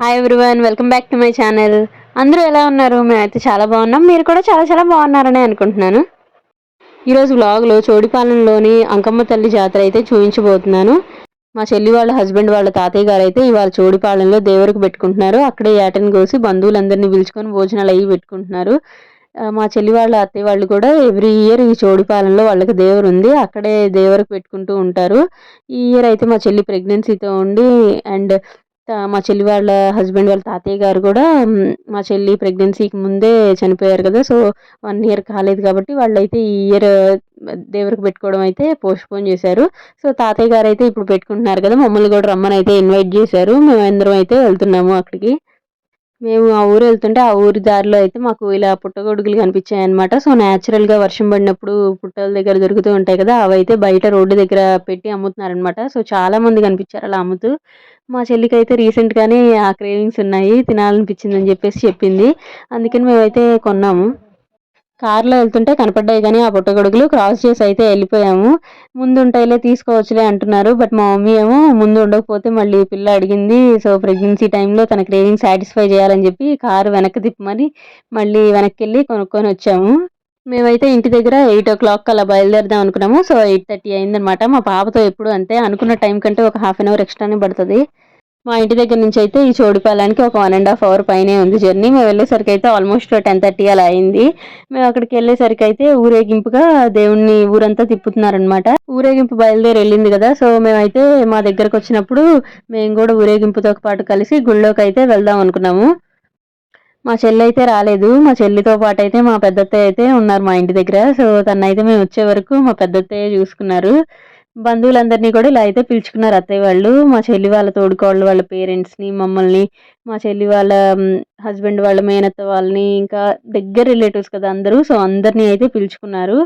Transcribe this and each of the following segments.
Hi everyone welcome back to my channel అందరూ ఎలా ఉన్నారు? మేమైతే చాలా బాగున్నాం. మీరు కూడా చాలా చాలా బాగున్నారని అనుకుంటున్నాను. ఈరోజు వ్లాగ్లో చోడిపాలెంలోని అంకమ్మ తల్లి జాతర అయితే చూపించబోతున్నాను. మా చెల్లి వాళ్ళ హస్బెండ్ వాళ్ళ తాతయ్య గారు అయితే ఇవాళ చోడిపాలెంలో దేవరికి పెట్టుకుంటున్నారు. అక్కడే ఏటని కోసి బంధువులందరినీ పిలుచుకొని భోజనాలు అయ్యి పెట్టుకుంటున్నారు. మా చెల్లి వాళ్ళ అత్తయ్య వాళ్ళు కూడా ఎవ్రీ ఇయర్ ఈ చోడిపాలెంలో వాళ్ళకి దేవరు ఉంది. అక్కడే దేవరకు పెట్టుకుంటూ ఉంటారు. ఈ ఇయర్ అయితే మా చెల్లి ప్రెగ్నెన్సీతో ఉండి అండ్ మా చెల్లి వాళ్ళ హస్బెండ్ వాళ్ళ తాతయ్య గారు కూడా మా చెల్లి ప్రెగ్నెన్సీకి ముందే చనిపోయారు కదా సో వన్ ఇయర్ కాలేదు కాబట్టి వాళ్ళైతే ఈ ఇయర్ దేవుడికి పెట్టుకోవడం అయితే పోస్ట్పోన్ చేశారు. సో తాతయ్య గారు అయితే ఇప్పుడు పెట్టుకుంటున్నారు కదా మమ్మల్ని కూడా రమ్మని అయితే ఇన్వైట్ చేశారు. మేము అందరం అయితే వెళ్తున్నాము అక్కడికి. మేము ఆ ఊరు వెళ్తుంటే ఆ ఊరి దారిలో అయితే మాకు ఇలా పుట్టగొడుగులు కనిపించాయి అనమాట సో న్యాచురల్గా వర్షం పడినప్పుడు పుట్టల దగ్గర దొరుకుతూ ఉంటాయి కదా అవి అయితే బయట రోడ్డు దగ్గర పెట్టి అమ్ముతున్నారనమాట సో చాలా మంది కనిపించారు అలా అమ్ముతూ. మా చెల్లికి అయితే రీసెంట్గానే ఆ క్రేవింగ్స్ ఉన్నాయి తినాలనిపించింది అని చెప్పేసి చెప్పింది. అందుకని మేమైతే కొన్నాము. కారులో వెళ్తుంటే కనపడ్డాయి కానీ ఆ పుట్టగొడుగులు క్రాస్ చేసి అయితే వెళ్ళిపోయాము. ముందు ఉంటాయిలే తీసుకోవచ్చులే అంటున్నారు. బట్ మా మమ్మీ ఏమో ముందు ఉండకపోతే మళ్ళీ పిల్ల అడిగింది సో ప్రెగ్నెన్సీ టైంలో తన క్రేవింగ్ సాటిస్ఫై చేయాలని చెప్పి కారు వెనక్కి తిప్పమని మళ్ళీ వెనక్కి వెళ్ళి కొనుక్కొని వచ్చాము. మేమైతే ఇంటి దగ్గర ఎయిట్ ఓ క్లాక్ అలా బయలుదేరదాం అనుకున్నాము. సో ఎయిట్ థర్టీ అయిందనమాట మా పాపతో ఎప్పుడు అంతే అనుకున్న టైం కంటే ఒక హాఫ్ అన్ అవర్ ఎక్స్ట్రానే పడుతుంది. మా ఇంటి దగ్గర నుంచి అయితే ఈ చోడుపాలానికి ఒక వన్ అండ్ హాఫ్ అవర్ పైనే ఉంది జర్నీ మేము వెళ్ళేసరికి అయితే ఆల్మోస్ట్ టెన్ థర్టీ అలా అయింది. మేము అక్కడికి వెళ్ళేసరికి అయితే ఊరేగింపుగా దేవుణ్ణి ఊరంతా తిప్పుతున్నారనమాట ఊరేగింపు బయలుదేరి వెళ్ళింది కదా సో మేమైతే మా దగ్గరకు వచ్చినప్పుడు మేము కూడా ఊరేగింపుతో పాటు కలిసి గుళ్ళోకి అయితే వెళ్దాం అనుకున్నాము. మా చెల్లి అయితే రాలేదు. మా చెల్లితో పాటు అయితే మా పెద్దత్తయ్య అయితే ఉన్నారు మా ఇంటి దగ్గర. సో తనైతే మేము వచ్చే వరకు మా పెద్దత్తయ్య చూసుకున్నారు. బంధువులందరినీ కూడా ఇలా అయితే పిలుచుకున్నారు. అత్తయ్య వాళ్ళు మా చెల్లి వాళ్ళ తోడుకోళ్ళు వాళ్ళ పేరెంట్స్ని మమ్మల్ని మా చెల్లి వాళ్ళ హస్బెండ్ వాళ్ళ మేనత్త వాళ్ళని ఇంకా దగ్గర రిలేటివ్స్ కదా అందరూ. సో అందరినీ అయితే పిలుచుకున్నారు.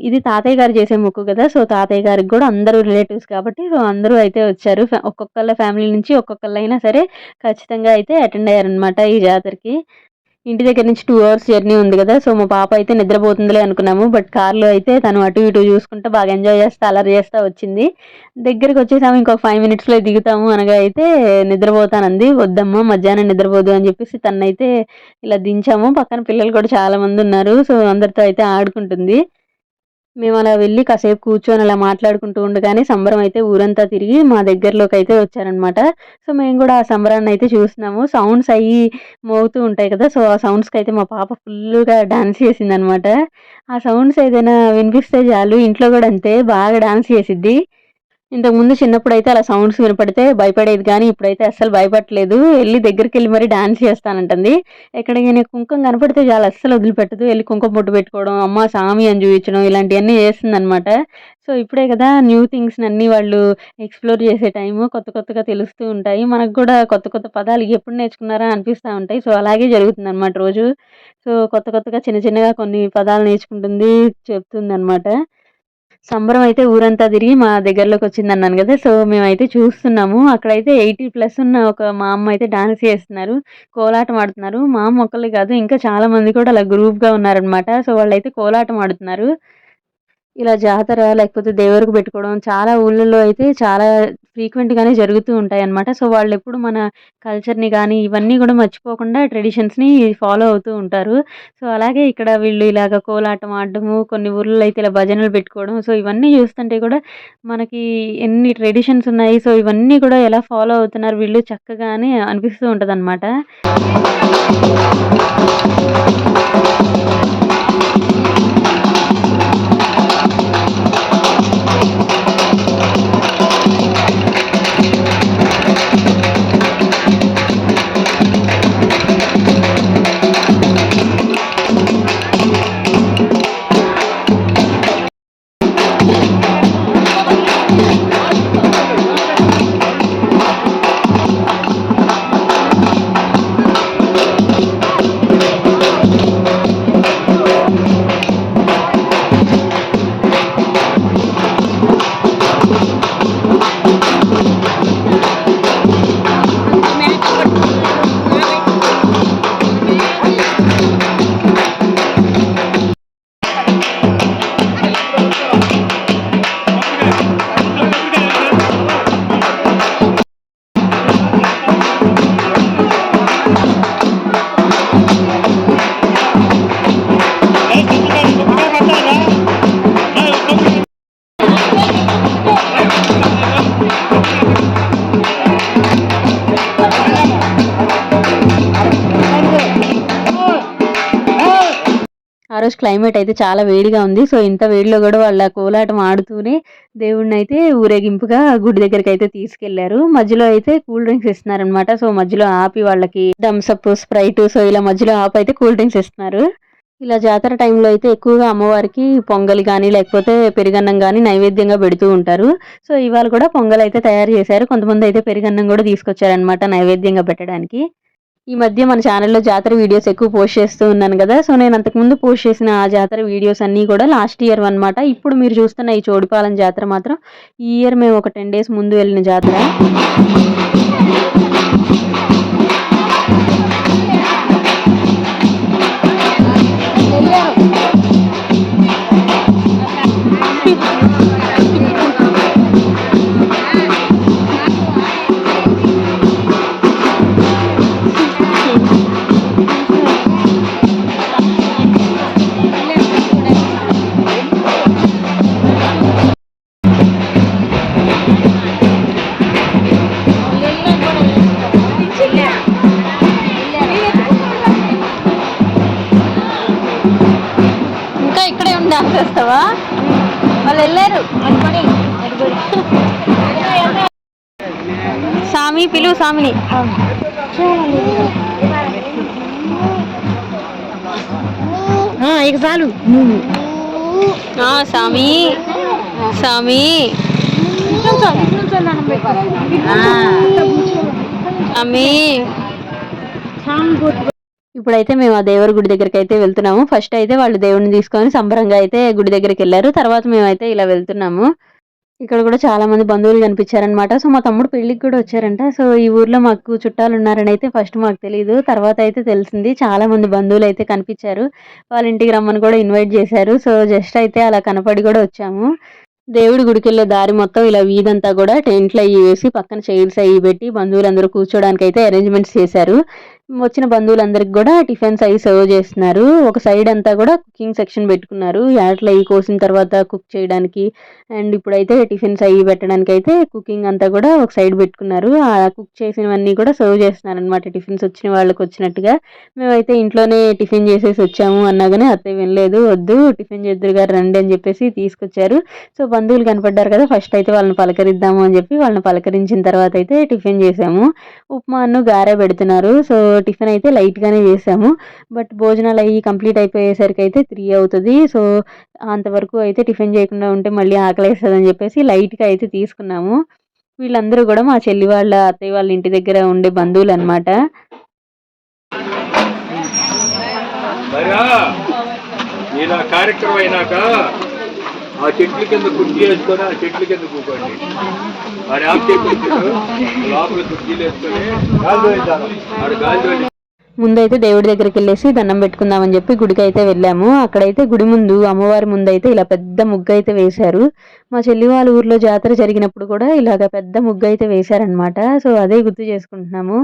ఇది తాతయ్య గారు చేసే ముక్కు కదా. సో తాతయ్య గారికి కూడా అందరూ రిలేటివ్స్ కాబట్టి సో అందరూ అయితే వచ్చారు. ఫ్యా- ఒక్కొక్కళ్ళ ఫ్యామిలీ నుంచి ఒక్కొక్కళ్ళైనా సరే ఖచ్చితంగా అయితే అటెండ్ అయ్యారనమాట ఈ జాతరకి. ఇంటి దగ్గర నుంచి టూ అవర్స్ జర్నీ ఉంది కదా సో మా పాప అయితే నిద్రపోతుందిలే అనుకున్నాము. బట్ కార్లో అయితే తను అటు ఇటు చూసుకుంటూ బాగా ఎంజాయ్ చేస్తా అలర్ చేస్తా వచ్చింది. దగ్గరికి వచ్చేసాము ఇంకొక ఫైవ్ మినిట్స్లో దిగుతాము అనగా అయితే నిద్రపోతానంది. వద్దమ్మా మధ్యాహ్నం నిద్రపోదు అని చెప్పేసి తనైతే ఇలా దించాము. పక్కన పిల్లలు కూడా చాలామంది ఉన్నారు సో అందరితో అయితే ఆడుకుంటుంది. మేము అలా వెళ్ళి కాసేపు కూర్చొని అలా మాట్లాడుకుంటూ ఉండగానే సంబరం అయితే ఊరంతా తిరిగి మా దగ్గరలోకి అయితే వచ్చారనమాట సో మేము కూడా ఆ సంబరాన్ని అయితే చూస్తున్నాము. సౌండ్స్ అయ్యి మోగుతూ ఉంటాయి కదా సో ఆ సౌండ్స్కి అయితే మా పాప ఫుల్గా డాన్స్ చేసింది అనమాట ఆ సౌండ్స్ ఏదైనా వినిపిస్తే చాలు ఇంట్లో కూడా అంతే బాగా డాన్స్ చేసిద్ది. ఇంతకుముందు చిన్నప్పుడు అయితే అలా సౌండ్స్ వినపడితే భయపడేది కానీ ఇప్పుడైతే అస్సలు భయపడలేదు వెళ్ళి దగ్గరికి వెళ్ళి మరీ డాన్స్ చేస్తానంటుంది. ఎక్కడికైనా కుంకుమ కనపడితే చాలా అస్సలు వదిలిపెట్టదు. వెళ్ళి కుంకుమ పొట్టు పెట్టుకోవడం అమ్మ సామి అని చూపించడం ఇలాంటివన్నీ చేస్తుంది అనమాట సో ఇప్పుడే కదా న్యూ థింగ్స్ అన్ని వాళ్ళు ఎక్స్ప్లోర్ చేసే టైము కొత్త కొత్తగా తెలుస్తూ ఉంటాయి. మనకు కూడా కొత్త కొత్త పదాలు ఎప్పుడు నేర్చుకున్నారా అనిపిస్తూ ఉంటాయి. సో అలాగే జరుగుతుంది అనమాట రోజు. సో కొత్త కొత్తగా చిన్న చిన్నగా కొన్ని పదాలు నేర్చుకుంటుంది చెప్తుంది అనమాట సంబరం అయితే ఊరంతా తిరిగి మా దగ్గరలోకి వచ్చింది అన్నాను కదా సో మేమైతే చూస్తున్నాము. అక్కడైతే ఎయిటీ ప్లస్ ఉన్న ఒక మా అమ్మ అయితే డాన్స్ చేస్తున్నారు కోలాటం ఆడుతున్నారు. మా అమ్మ ఒక్కళ్ళే కాదు ఇంకా చాలా మంది కూడా అలా గ్రూప్గా ఉన్నారనమాట సో వాళ్ళైతే కోలాటం ఆడుతున్నారు. ఇలా జాతర లేకపోతే దేవరకు పెట్టుకోవడం చాలా ఊళ్ళల్లో అయితే చాలా ఫ్రీక్వెంట్గానే జరుగుతూ ఉంటాయి అన్నమాట సో వాళ్ళు ఎప్పుడు మన కల్చర్ని కానీ ఇవన్నీ కూడా మర్చిపోకుండా ట్రెడిషన్స్ని ఫాలో అవుతూ ఉంటారు. సో అలాగే ఇక్కడ వీళ్ళు ఇలాగ కోలాటం ఆడటము కొన్ని ఊర్లలో అయితే ఇలా భజనలు పెట్టుకోవడం సో ఇవన్నీ చూస్తుంటే కూడా మనకి ఎన్ని ట్రెడిషన్స్ ఉన్నాయి సో ఇవన్నీ కూడా ఎలా ఫాలో అవుతున్నారు వీళ్ళు చక్కగానే అనిపిస్తూ ఉంటుంది క్లైమేట్ అయితే చాలా వేడిగా ఉంది. సో ఇంత వేడిలో కూడా వాళ్ళ కోలాటం ఆడుతూనే దేవుడిని అయితే ఊరేగింపుగా గుడి దగ్గరికి అయితే తీసుకెళ్ళారు. మధ్యలో అయితే కూల్ డ్రింక్స్ ఇస్తున్నారనమాట సో మధ్యలో ఆపి వాళ్ళకి థమ్స్అప్ స్ప్రైట్ సో ఇలా మధ్యలో ఆపి అయితే కూల్ డ్రింక్స్ ఇస్తున్నారు. ఇలా జాతర టైంలో అయితే ఎక్కువగా అమ్మవారికి పొంగల్ కానీ లేకపోతే పెరుగన్నం కానీ నైవేద్యంగా పెడుతూ ఉంటారు. సో ఇవాళ కూడా పొంగల్ అయితే తయారు చేశారు. కొంతమంది అయితే పెరుగన్నం కూడా తీసుకొచ్చారనమాట నైవేద్యంగా పెట్టడానికి. ఈ మధ్య మన ఛానల్లో జాతర వీడియోస్ ఎక్కువ పోస్ట్ చేస్తూ ఉన్నాను కదా. సో నేను అంతకుముందు పోస్ట్ చేసిన ఆ జాతర వీడియోస్ అన్నీ కూడా లాస్ట్ ఇయర్ అనమాట ఇప్పుడు మీరు చూస్తున్న ఈ చోడిపాలెం జాతర మాత్రం ఈ ఇయర్ మేము ఒక టెన్ డేస్ ముందు వెళ్ళిన జాతర. సామి పిలువు స్వామిని ఇక చాలు. ఆ, స్వామి సామి. ఇప్పుడైతే మేము ఆ దేవుడి గుడి దగ్గరికి అయితే వెళ్తున్నాము. ఫస్ట్ అయితే వాళ్ళు దేవుడిని తీసుకొని సంబరంగా అయితే గుడి దగ్గరికి వెళ్ళారు. తర్వాత మేమైతే ఇలా వెళ్తున్నాము. ఇక్కడ కూడా చాలా మంది బంధువులు కనిపించారనమాట సో మా తమ్ముడు పెళ్ళికి కూడా వచ్చారంట. సో ఈ ఊర్లో మాకు చుట్టాలు ఉన్నారని అయితే ఫస్ట్ మాకు తెలియదు తర్వాత అయితే తెలిసింది. చాలా మంది బంధువులు అయితే కనిపించారు. వాళ్ళ ఇంటికి రమ్మని కూడా ఇన్వైట్ చేశారు. సో జస్ట్ అయితే అలా కనపడి కూడా వచ్చాము. దేవుడి గుడికి వెళ్ళే దారి మొత్తం ఇలా వీధంతా కూడా టెంట్లు అయ్యి వేసి పక్కన చైర్స్ అయ్యి పెట్టి బంధువులందరూ కూర్చోడానికి అయితే అరేంజ్మెంట్స్ చేశారు. వచ్చిన బంధువులందరికి కూడా టిఫిన్స్ అవి సర్వ్ చేస్తున్నారు. ఒక సైడ్ అంతా కూడా కుకింగ్ సెక్షన్ పెట్టుకున్నారు. యాట్ల అవి కోసిన తర్వాత కుక్ చేయడానికి అండ్ ఇప్పుడైతే టిఫిన్స్ అవి పెట్టడానికి అయితే కుకింగ్ అంతా కూడా ఒక సైడ్ పెట్టుకున్నారు. ఆ కుక్ చేసినవన్నీ కూడా సర్వ్ చేస్తున్నారు అనమాట టిఫిన్స్ వచ్చిన వాళ్ళకి వచ్చినట్టుగా. మేమైతే ఇంట్లోనే టిఫిన్ చేసేసి వచ్చాము అన్నాగానే అత్తయ్య వినలేదు. వద్దు టిఫిన్ చేద్దరు గారు రండి అని చెప్పేసి తీసుకొచ్చారు. సో బంధువులు కనపడ్డారు కదా ఫస్ట్ అయితే వాళ్ళని పలకరిద్దాము అని చెప్పి వాళ్ళని పలకరించిన తర్వాత అయితే టిఫిన్ చేసాము. ఉప్మాను గారే పెడుతున్నారు. సో టిఫిన్ అయితే లైట్గానే చేసాము. బట్ భోజనాలు అయ్యి కంప్లీట్ అయిపోయేసరికి అయితే త్రీ అవుతుంది. సో అంతవరకు అయితే టిఫిన్ చేయకుండా ఉంటే మళ్ళీ ఆకలి వేస్తుంది అని చెప్పేసి లైట్గా అయితే తీసుకున్నాము. వీళ్ళందరూ కూడా మా చెల్లి వాళ్ళ అత్తయ్య వాళ్ళ ఇంటి దగ్గర ఉండే బంధువులు అనమాట కార్యక్రమం అయినాక ఆ చెట్ల కింద కుర్చీ వేసుకొని ఆ చెట్ల కింద కూకోండి. ఆ యాప్ చెట్లు లోపల కుర్చీలు వేసుకొని ఆడ గాలి ముందైతే దేవుడి దగ్గరికి వెళ్ళేసి దండం పెట్టుకుందామని చెప్పి గుడికి అయితే వెళ్ళాము. అక్కడైతే గుడి ముందు అమ్మవారి ముందు అయితే ఇలా పెద్ద ముగ్గు అయితే వేశారు. మా చెల్లి వాళ్ళ ఊర్లో జాతర జరిగినప్పుడు కూడా ఇలాగ పెద్ద ముగ్గు అయితే వేశారనమాట సో అదే గుర్తు చేసుకుంటున్నాము.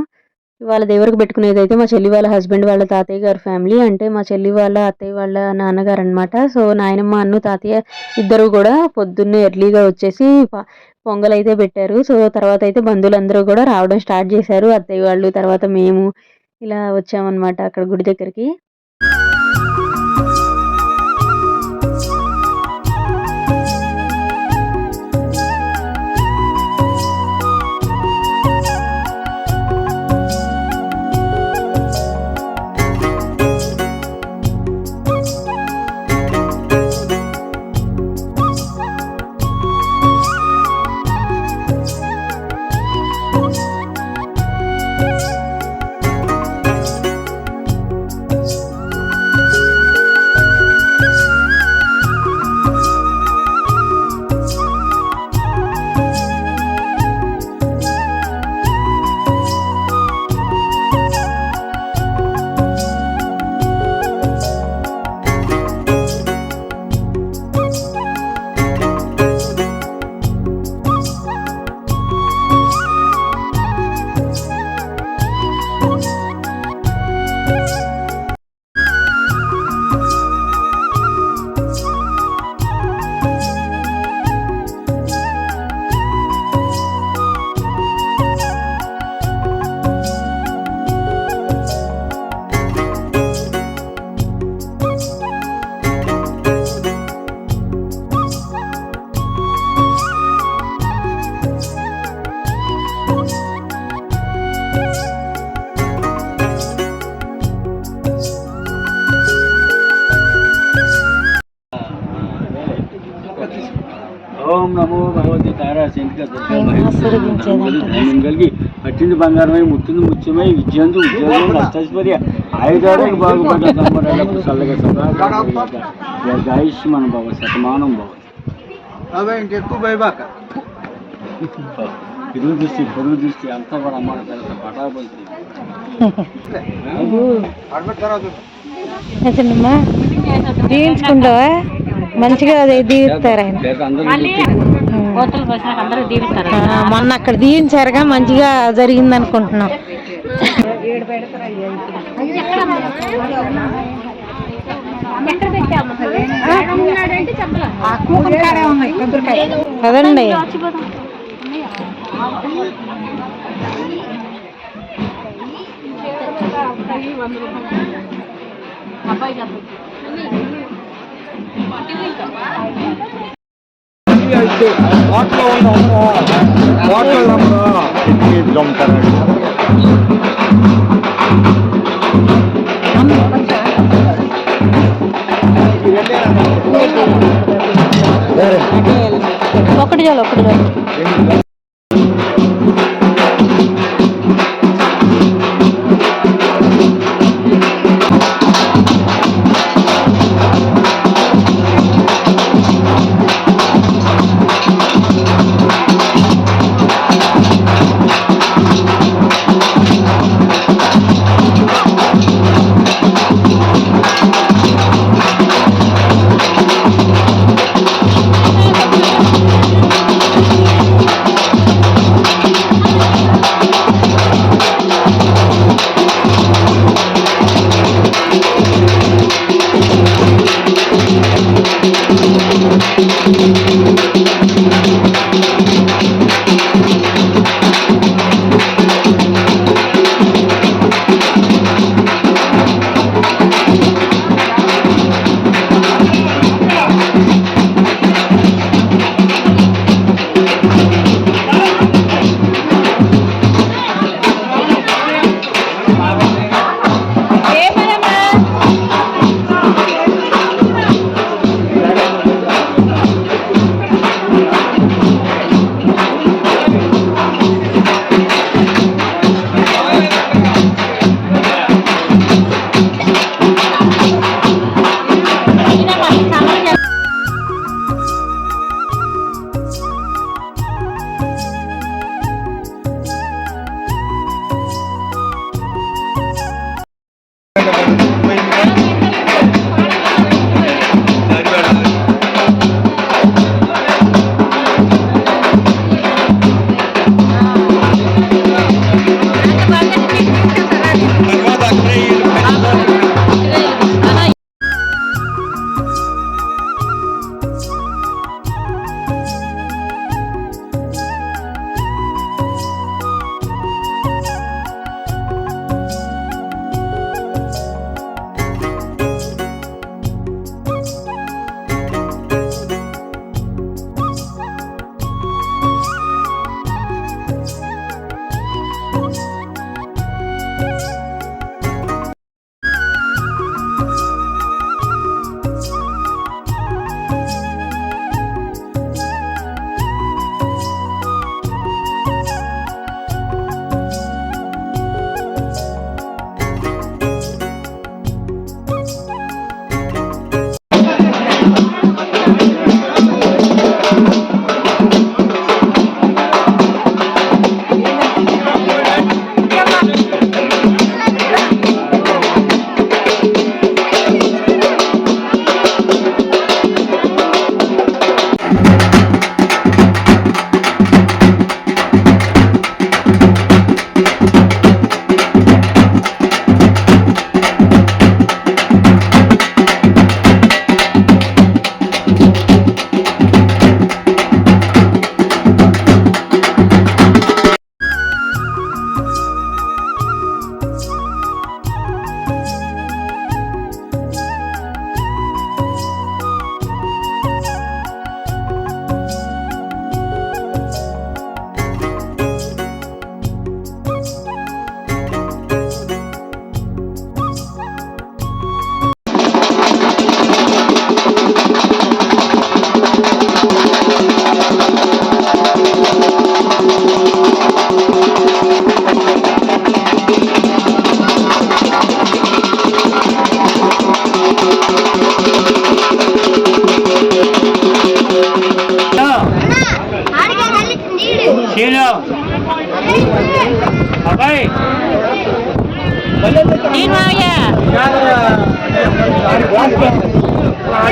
వాళ్ళ దేవరికి పెట్టుకునేది అయితే మా చెల్లి వాళ్ళ హస్బెండ్ వాళ్ళ తాతయ్య గారి ఫ్యామిలీ. అంటే మా చెల్లి వాళ్ళ అత్తయ్య వాళ్ళ నాన్నగారు అనమాట సో నాయనమ్మ అన్ను తాతయ్య ఇద్దరు కూడా పొద్దున్నే ఎర్లీగా వచ్చేసి పొంగల్ అయితే పెట్టారు. సో తర్వాత అయితే బంధువులందరూ కూడా రావడం స్టార్ట్ చేశారు. అత్తయ్య వాళ్ళు తర్వాత మేము ఇలా వచ్చామన్నమాట అక్కడ గుడి దగ్గరికి. బంగారమై ముట్టింది ముత్యమై విద్యందు ఉద్యోగం నష్టపరి ఆయుధాలకు బాగుపడ్డ తమ్ముడు చల్లగా సదా ఆయుష్మాన్ బాబు శతమానం బాబు. అవే ఇంకెక్కువ భయబాక. ఇరుగు దృష్టి పొరుగు దృష్టి అంతా కూడా అమ్మ నిజమమ్మా దీవించుకుంటావా? మంచిగా అది దీవిస్తారు ఆయన? లేక అందరూ దీవిస్తారు? మొన్న అక్కడ దీవించారుగా మంచిగా జరిగింది అనుకుంటున్నాం కదండి వాటిలో ఉన్నాము వాటిలో దొంగతారు ఒకటి చాలు ఒకటి చాలు.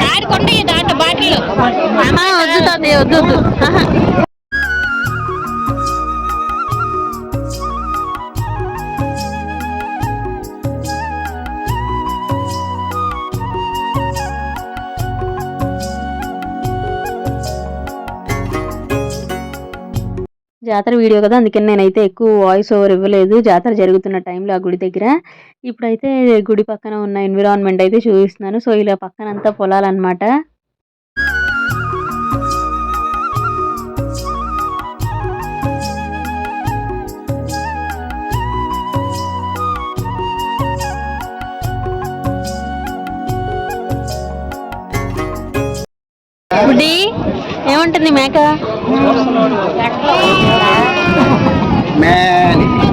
ఆడుకోండి దాంట్లో బాటిల్. అమ్మా వద్దు వద్దు జాతర వీడియో కదా అందుకని నేనైతే ఎక్కువ వాయిస్ ఓవర్ ఇవ్వలేదు. జాతర జరుగుతున్న టైంలో ఆ గుడి దగ్గర. ఇప్పుడైతే గుడి పక్కన ఉన్న ఎన్విరాన్మెంట్ అయితే చూపిస్తున్నాను. సో ఇలా పక్కన అంతా పొలాలన్నమాట. ఏమంటుంది మేక నేను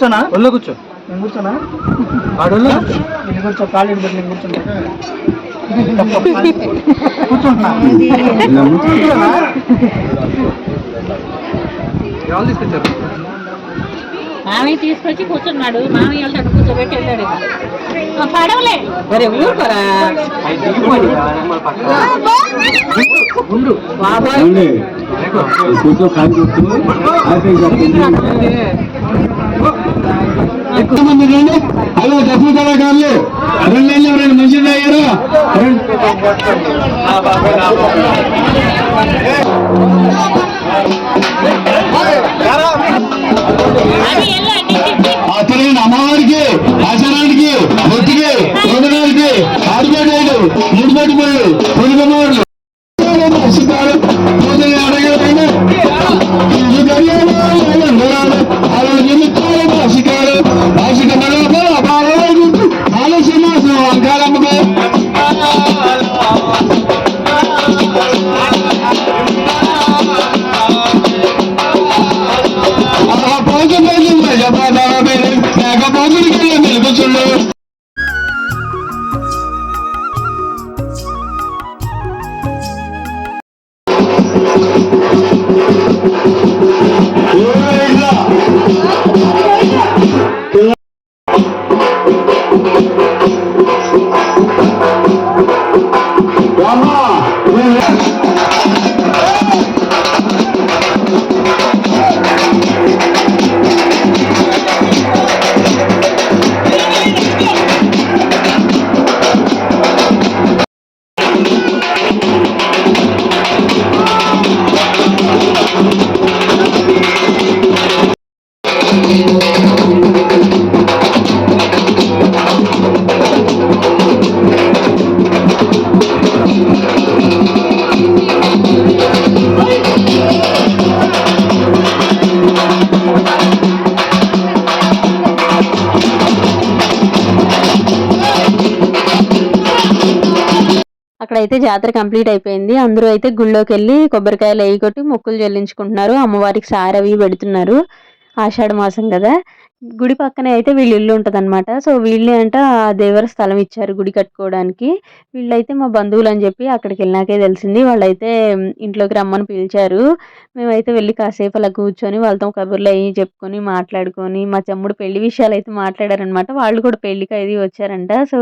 కూర్చోనా? ఒళ్ళో కూర్చో. నేను కూర్చోనా? ఆడోళ్ళు నేను కూర్చో కాళ్ళు పెట్టి నేను కూర్చుంటా. కూర్చుంటున్నా కూర్చోనా? ఎవరు తీసుకొచ్చారు? మామయ్య తీసుకొచ్చి కూర్చున్నాడు. మామయ్య వాళ్ళ అక్కడ కూర్చోబెట్టి వెళ్ళాడు పడవలే. మరి ఊరుకోరా. ఏమండి? కూర్చో. ఎక్కువ మంది రండి హలో డబ్బు కళాకారులు రెండు రెండు మంచిది అయ్యారు అది అమ్మవారికి ఆచారానికి ఒత్తికి వందనానికి ఆరుబడి మూడు బడి జాతర కంప్లీట్ అయిపోయింది. అందరూ అయితే గుళ్ళోకి వెళ్ళి కొబ్బరికాయలు వేయి కొట్టి మొక్కులు చెల్లించుకుంటున్నారు. అమ్మవారికి సారవి పెడుతున్నారు. ఆషాఢ మాసం కదా. గుడి పక్కనే అయితే వీళ్ళ ఇల్లు ఉంటదన్నమాట. సో వీళ్ళే అంట ఆ దేవర స్థలం ఇచ్చారు గుడి కట్టుకోవడానికి. వీళ్ళైతే మా బంధువులు అని చెప్పి అక్కడికి వెళ్ళినాకే తెలిసింది. వాళ్ళైతే ఇంట్లోకి రమ్మని పిలిచారు. మేమైతే వెళ్ళి కాసేపు అలా కూర్చొని వాళ్ళతో కబుర్లు అవి చెప్పుకొని మాట్లాడుకొని మా తమ్ముడు పెళ్ళి విషయాలు అయితే మాట్లాడారనమాట వాళ్ళు కూడా పెళ్ళికి అది వచ్చారంట. సో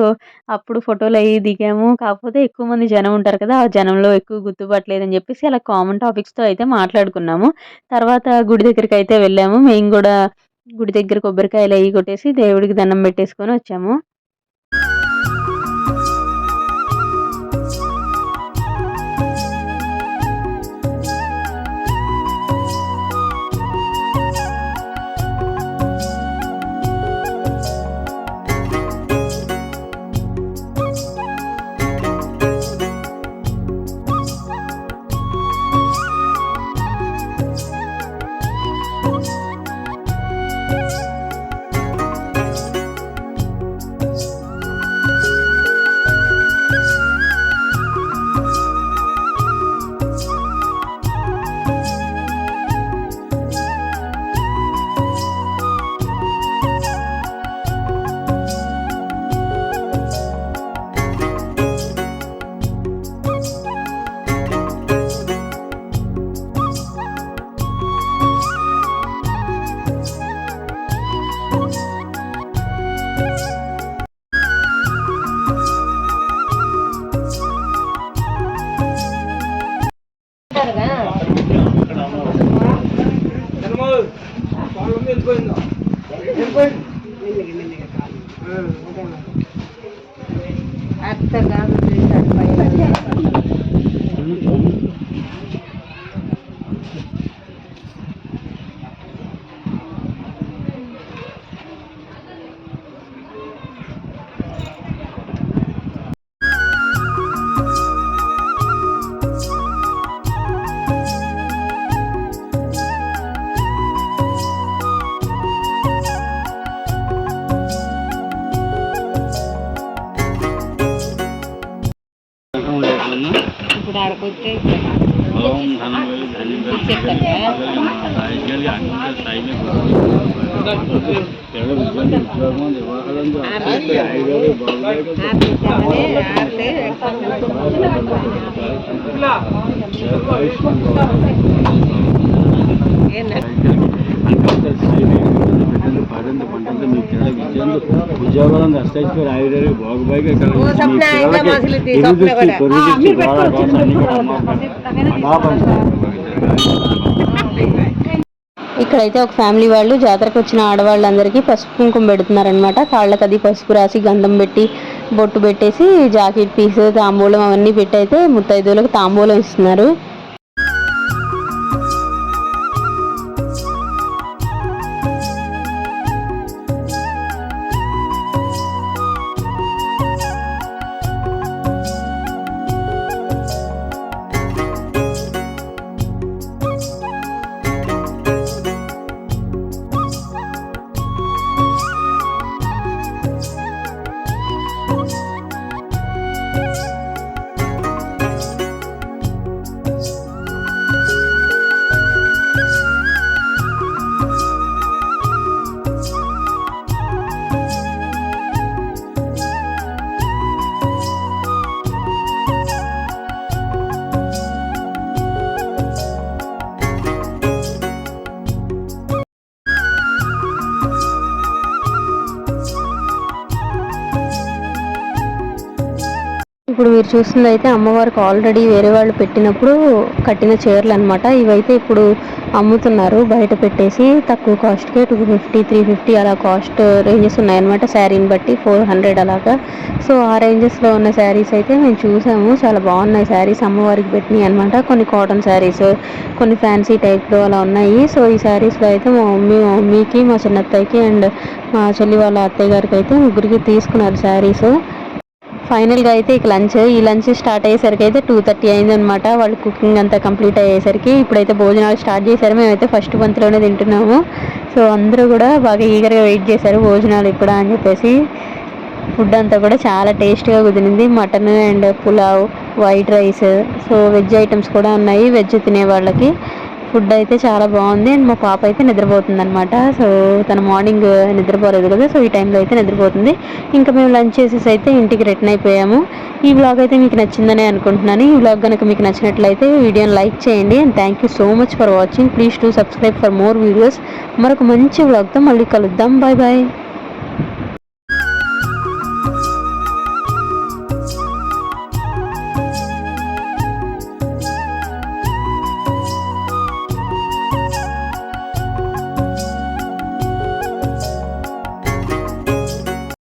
అప్పుడు ఫోటోలు అవి దిగాము. కాకపోతే ఎక్కువ మంది జనం ఉంటారు కదా ఆ జనంలో ఎక్కువ గుర్తుపట్టలేదని చెప్పేసి అలా కామన్ టాపిక్స్తో అయితే మాట్లాడుకున్నాము. తర్వాత గుడి దగ్గరికి అయితే వెళ్ళాము. మేము కూడా గుడి దగ్గర కొబ్బరికాయలు అవి కొట్టేసి దేవుడికి దండం పెట్టేసుకొని వచ్చాము. ఇప్పుడు ఆడకొస్తే ఓం ధనవే ధనివే ఉద్యోగం మీ ఉద్యోగాలను ఆయుర్వేద బాగుబాయిగా ఇక్కడైతే ఒక ఫ్యామిలీ వాళ్ళు జాతరకు వచ్చిన ఆడవాళ్ళందరికీ పసుపు కుంకుమ పెడుతున్నారనమాట కాళ్ళకి అది పసుపు రాసి గంధం పెట్టి బొట్టు పెట్టేసి జాకెట్ పీస్ తాంబూలం అవన్నీ పెట్టి అయితే ముత్తైదువులకు తాంబూలం ఇస్తున్నారు. ఇప్పుడు మీరు చూస్తుంది అయితే అమ్మవారికి ఆల్రెడీ వేరే వాళ్ళు పెట్టినప్పుడు కట్టిన చీరలు అనమాట ఇవైతే ఇప్పుడు అమ్ముతున్నారు బయట పెట్టేసి. తక్కువ కాస్ట్కే టూ ఫిఫ్టీ త్రీ ఫిఫ్టీ అలా కాస్ట్ రేంజెస్ ఉన్నాయన్నమాట శారీని బట్టి ఫోర్ హండ్రెడ్ అలాగా. సో ఆ రేంజెస్లో ఉన్న శారీస్ అయితే మేము చూసాము. చాలా బాగున్నాయి శారీస్ అమ్మవారికి పెట్టినాయి అనమాట కొన్ని కాటన్ శారీస్ కొన్ని ఫ్యాన్సీ టైప్లో అలా ఉన్నాయి. సో ఈ శారీస్లో అయితే మా మమ్మీ మా మమ్మీకి మా చిన్నత్తయ్యకి అండ్ మా చెల్లి వాళ్ళ అత్తయ్య గారికి అయితే ముగ్గురికి తీసుకున్నారు శారీస్ ఫైనల్గా అయితే ఇక లంచ్ ఈ లంచ్ స్టార్ట్ అయ్యేసరికి అయితే టూ థర్టీ అయింది అనమాట వాళ్ళు కుకింగ్ అంతా కంప్లీట్ అయ్యేసరికి ఇప్పుడైతే భోజనాలు స్టార్ట్ చేశారు. మేమైతే ఫస్ట్ మంత్లోనే తింటున్నాము. సో అందరూ కూడా బాగా ఈగర్గా వెయిట్ చేశారు భోజనాలు ఇప్పుడా అని చెప్పేసి. ఫుడ్ అంతా కూడా చాలా టేస్ట్గా కుదిరింది. Mutton and pulao white rice so veg items కూడా ఉన్నాయి. వెజ్ తినే వాళ్ళకి. ఫుడ్ అయితే చాలా బాగుంది. అండ్ మా పాప అయితే నిద్రపోతుంది అనమాట సో తన మార్నింగ్ నిద్రపోలేదు కదా సో ఈ టైంలో అయితే నిద్రపోతుంది. ఇంకా మేము లంచ్ చేసేసి అయితే ఇంటికి రిటర్న్ అయిపోయాము. ఈ బ్లాగ్ అయితే మీకు నచ్చిందని అనుకుంటున్నాను. ఈ బ్లాగ్ కనుక మీకు నచ్చినట్లయితే వీడియోని లైక్ చేయండి. And thank you so much for watching please to subscribe for more videos మరొక మంచి బ్లాగ్తో మళ్ళీ కలుద్దాం. Bye bye